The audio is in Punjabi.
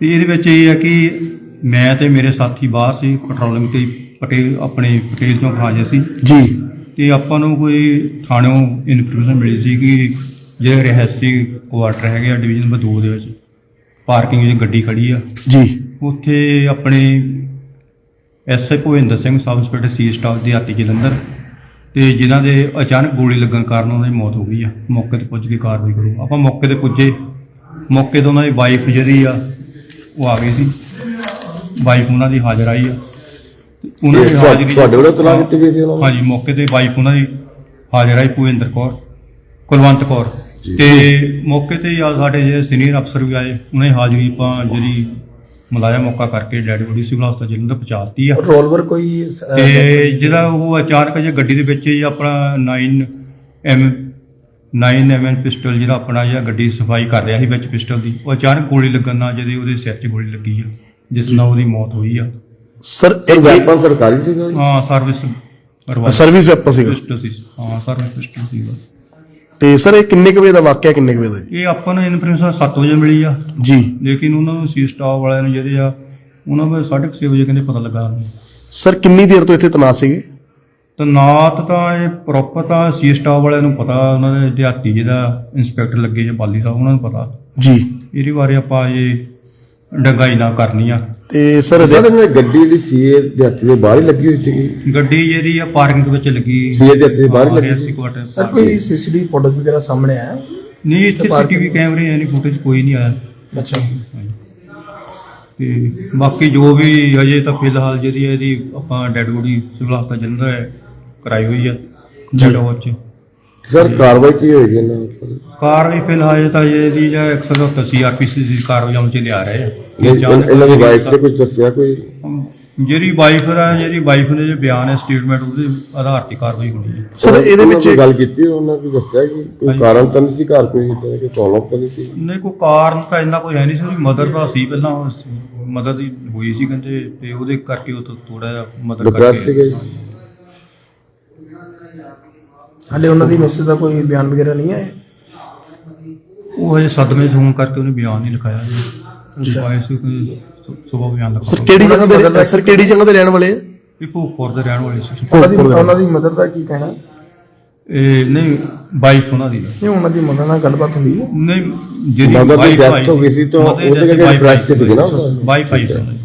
ਤੇ ਇਹਦੇ ਵਿੱਚ ਇਹ ਹੈ ਕਿ ਮੈਂ ਤੇ ਮੇਰੇ ਸਾਥੀ ਬਾਹਰ ਸੀ ਪੈਟਰੋਲਿੰਗ ਤੇ ਪਟੇਲ ਆਪਣੇ ਪਟੇਲ ਚੌਂਕ ਹਾਜ਼ਰ ਸੀ। ਜੀ। ਤੇ ਆਪਾਂ ਨੂੰ ਕੋਈ ਥਾਣਿਓਂ ਇਨਫੋਰਮੇਸ਼ਨ ਮਿਲੀ ਸੀ ਕਿ ਜਿਹੜੇ ਰਹਿਸੀ ਕੁਆਟਰ ਹੈਗੇ ਆ ਡਿਵੀਜ਼ਨ ਨੰਬਰ 2 ਦੇ ਵਿੱਚ ਪਾਰਕਿੰਗ ਵਿੱਚ ਗੱਡੀ ਖੜੀ ਆ। ਜੀ। ਉੱਥੇ ਆਪਣੇ S I Bhupinder Singh sub inspector C staff ਦੇ ਹਾਤੀ ਜਲੰਧਰ ਤੇ ਜਿਨ੍ਹਾਂ ਦੇ ਅਚਾਨਕ ਗੋਲੀ ਲੱਗਣ ਕਾਰਨ ਉਹਨਾਂ ਦੀ ਮੌਤ ਹੋ ਗਈ ਆ। ਮੌਕੇ ਤੇ ਪੁੱਜ ਕੇ ਕਾਰਵਾਈ ਕਰੋ। ਆਪਾਂ ਮੌਕੇ ਤੇ ਪੁੱਜੇ। ਮੌਕੇ ਤੇ ਉਹਨਾਂ ਦੀ ਵਾਈਫ ਜਿਹੜੀ ਆ ਉਹ ਆ ਗਈ ਸੀ। ਵਾਈਫ ਉਹਨਾਂ ਦੀ ਹਾਜ਼ਰ ਆਈ ਆ। ਤੇ ਉਹਨਾਂ ਦੀ ਹਾਜ਼ਰੀ ਤੁਹਾਡੇ ਵੱਲੋਂ ਤਲਾਕ ਦਿੱਤੀ ਗਈ ਸੀ ਉਹਨਾਂ ਨੂੰ? ਹਾਂਜੀ ਮੌਕੇ ਤੇ ਵਾਈਫ ਉਹਨਾਂ ਦੀ ਹਾਜ਼ਰ ਆਈ ਭੁਪਿੰਦਰ ਕੌਰ ਕੁਲਵੰਤ ਕੌਰ। ਤੇ ਮੌਕੇ ਤੇ ਆ ਸਾਡੇ ਜਿਹੜੇ ਸੀਨੀਅਰ ਅਫਸਰ ਵੀ ਆਏ ਉਹਨਾਂ ਦੀ ਹਾਜ਼ਰੀ ਆਪਾਂ ਜਿਹੜੀ ਮੁਲਾਜ਼ਮ ਮੌਕਾ ਕਰਕੇ ਡੈਡ ਬੋਡੀ ਸਿਵਲ ਹਸਪਤਾਲ ਜਲੰਧਰ ਪਹੁੰਚਾਤੀ ਆ। ਰੋਲਵਰ ਕੋਈ ਅਹ, ਤੇ ਜਿਹੜਾ ਉਹ ਅਚਾਨਕ ਜੇ ਗੱਡੀ ਦੇ ਵਿੱਚ ਹੀ ਆਪਣਾ 9 ਐਮ 9 ਐਮ ਪਿਸਟਲ ਜਿਹੜਾ ਆਪਣਾ ਜਿਹੜਾ ਗੱਡੀ ਸਫ਼ਾਈ ਕਰ ਰਿਹਾ ਸੀ ਵਿੱਚ ਪਿਸਟਲ ਦੀ ਉਹ ਅਚਾਨਕ ਗੋਲੀ ਲੱਗਣ ਨਾਲ ਜਿਹਦੇ ਉਹਦੇ ਸਿਰ 'ਚ ਗੋਲੀ ਲੱਗੀ ਆ ਜਿਸ ਨਾਲ ਉਹਦੀ ਮੌਤ ਹੋਈ ਆ। ਸਰ ਇਹ ਵੈਪਨ ਸਰਕਾਰੀ ਸੀਗਾ ਜੀ? ਹਾਂ ਸਰਵਿਸ ਸਰਵਿਸ ਵੈਪਨ ਸੀਗਾ। ਪਿਸਟਲ ਸੀ ਹਾਂ ਸਰਵਿਸ ਪਿਸਟਲ ਸੀਗਾ। ਤੇ ਸਰ ਇਹ ਕਿੰਨੇ ਕੁ ਵਜੇ ਦਾ ਵਾਕਿਆ ਕਿੰਨੇ ਕੁ ਵਜੇ ਦਾ ਜੀ? ਇਹ ਆਪਾਂ ਨੂੰ ਇਨਫੋਰਮੇਸ਼ਨ 7 ਵਜੇ ਮਿਲੀ ਆ। ਜੀ। ਲੇਕਿਨ ਉਹਨਾਂ ਨੂੰ ਸੀ ਸਟਾਫ ਵਾਲਿਆਂ ਨੂੰ ਜਿਹੜੇ ਆ ਉਹਨਾਂ ਨੂੰ 6:30 ਵਜੇ ਕਹਿੰਦੇ ਪਤਾ ਲੱਗਾ। ਸਰ ਕਿੰਨੀ ਦੇਰ ਤੋਂ ਇੱਥੇ ਤਨਾਤ ਸੀਗੇ? ਤਾਂ ਨਾਤ ਤਾਂ ਇਹ ਪ੍ਰੋਪਰ ਤਾਂ ਸੀ ਸਟਾਫ ਵਾਲਿਆਂ ਨੂੰ ਪਤਾ ਉਹਨਾਂ ਦੇ ਦਿਹਾਤੀ ਜਿਹਦਾ ਇੰਸਪੈਕਟਰ ਲੱਗੇ ਜਾਂ ਬਾਲੀ ਸਾਹਿਬ ਉਹਨਾਂ ਨੂੰ ਪਤਾ। ਜੀ। ਇਹਦੇ ਬਾਰੇ ਆਪਾਂ ਇਹ ਡੰਗਾਈ ਨਾ ਕਰਨੀ ਆ। ਤੇ ਸਰ ਸਰ ਇਹਨਾਂ ਦੀ ਗੱਡੀ ਜਿਹੜੀ ਸੀਏ ਦੇ ਹੱਥ ਦੇ ਬਾਹਰ ਹੀ ਲੱਗੀ ਹੋਈ ਸੀਗੀ? ਗੱਡੀ ਜਿਹੜੀ ਆ ਪਾਰਕਿੰਗ ਦੇ ਵਿੱਚ ਲੱਗੀ। ਸੀਏ ਦੇ ਹੱਥ ਦੇ ਬਾਹਰ ਹੀ ਲੱਗੀ ਰਿਆਸੀ ਸੀ ਕੁਆਟਰ ਸਰ ਕੋਈ ਸੀਸੀਟੀਵੀ ਫੋਟੋ ਵਗੈਰਾ ਸਾਹਮਣੇ ਆਇਆ? ਨਹੀਂ ਇੱਥੇ ਸੀਟੀਵੀ ਕੈਮਰੇ ਐ ਨਹੀਂ ਫੁਟੇਜ ਕੋਈ ਨਹੀਂ ਆਇਆ। ਅੱਛਾ। ਤੇ ਬਾਕੀ ਜੋ ਵੀ ਅਜੇ ਤਾਂ ਫਿਲਹਾਲ ਜਿਹੜੀ ਇਹਦੀ ਆਪਾਂ ਡੈਡ ਬੋਡੀ ਸਿਵਲ ਹਸਪਤਾਲ ਜਲੰਧਰ ਹੈ ਕਰਾਈ ਹੋਈ ਆ ਡੈਡ ਵਾਚ ਸਰ ਕਾਰਵਾਈ ਕੀ ਹੋਏਗੀ ਇਹਨਾਂ ਉੱਪਰ? ਕਾਰਵਾਈ ਫਿਲਹਾਲ ਇਹ ਤਾਂ ਇਹਦੀ ਜਾਂ 170 ਸੀਆਰਪੀਸੀ ਦੀ ਕਾਰਵਾਈ ਅਮਲ ਚ ਲਿਆ ਰਹੇ ਆ। ਇਹਨਾਂ ਇਹਨਾਂ ਦੀ ਵਾਈਫ ਨੇ ਕੁਝ ਦੱਸਿਆ ਕੋਈ? ਜਿਹੜੀ ਵਾਈਫ ਹੈ ਜਿਹੜੀ ਵਾਈਫ ਨੇ ਜੇ ਬਿਆਨ ਹੈ ਸਟੇਟਮੈਂਟ ਉਹਦੇ ਆਧਾਰ ਤੇ ਕਾਰਵਾਈ ਹੋਣੀ ਹੈ। ਸਰ ਇਹਦੇ ਉਹਨਾਂ ਵਿੱਚ ਕੋਈ ਗੱਲ ਕੀਤੀ ਉਹਨਾਂ ਕੋਈ ਦੱਸਿਆ ਕਿ ਕੋਈ। ਕਾਰਨ ਤਾਂ ਨਹੀਂ ਸੀ ਘਰ ਕੋਈ ਇਦਾਂ ਕਿ ਪ੍ਰੋਬਲਮ ਤਾਂ ਨਹੀਂ ਸੀ? ਨਹੀਂ ਕੋਈ ਕਾਰਨ ਤਾਂ ਇੰਨਾ ਕੋਈ ਹੈ ਨਹੀਂ ਸੀ। ਉਹਦੀ ਮਦਰ ਦਾ ਸੀ ਪਹਿਲਾਂ ਮਦਰ ਦੀ ਹੋਈ ਸੀ ਕਹਿੰਦੇ ਤੇ ਉਹਦੇ ਕਰਕੇ ਉਹ ਥੋੜਾ ਜਿਹਾ ਮਦਰ Depressed ਸੀਗੇ? ਜੀ। ਹਲੇ ਉਹਨਾਂ ਦੀ ਮੈਸੇਜ ਦਾ ਕੋਈ ਬਿਆਨ ਵਗੈਰਾ ਨਹੀਂ ਆਇਆ? ਉਹ ਹਜੇ ਸਦਮੇ 'ਚ ਹੋਣ ਕਰਕੇ ਉਹਨੇ ਬਿਆਨ ਨਹੀਂ ਲਿਖਾਇਆ ਜੀ। ਸੀ ਕੋਈ ਸੁਬਾ ਬਿਆਨ ਸਰ ਲਿਖਾਇਆ ਕਿਹੜੀ ਜਗ੍ਹਾ ਦੇ ਸਰ ਕਿਹੜੀ ਜਗ੍ਹਾ ਦੇ ਰਹਿਣ ਵਾਲੇ ਆ? ਇਹ ਭੂਪੁਰ ਦੇ ਰਹਿਣ ਵਾਲੇ ਸੀ। ਉਹਨਾਂ ਦੀ ਭੋਗਪੁਰ ਦੇ। ਉਹਨਾਂ ਦੀ ਮਦਰ ਦਾ ਕੀ ਕਹਿਣਾ? ਇਹ ਨਹੀਂ ਵਾਈਫ ਉਹਨਾਂ ਦੀ ਨਹੀਂ ਉਹਨਾਂ ਦੀ ਮਦਰ ਨਾਲ ਗੱਲਬਾਤ ਹੁੰਦੀ ਹੈ? ਨਹੀਂ ਜਿਹੜੀ ਦੀ ਆਈ ਹੋ ਗਈ ਸੀ ਤਾਂ ਉਹਦੇ ਕਰਕੇ ਆਈ ਸੀਗੇ ਨਾ wife ਆਈ ਸੀ।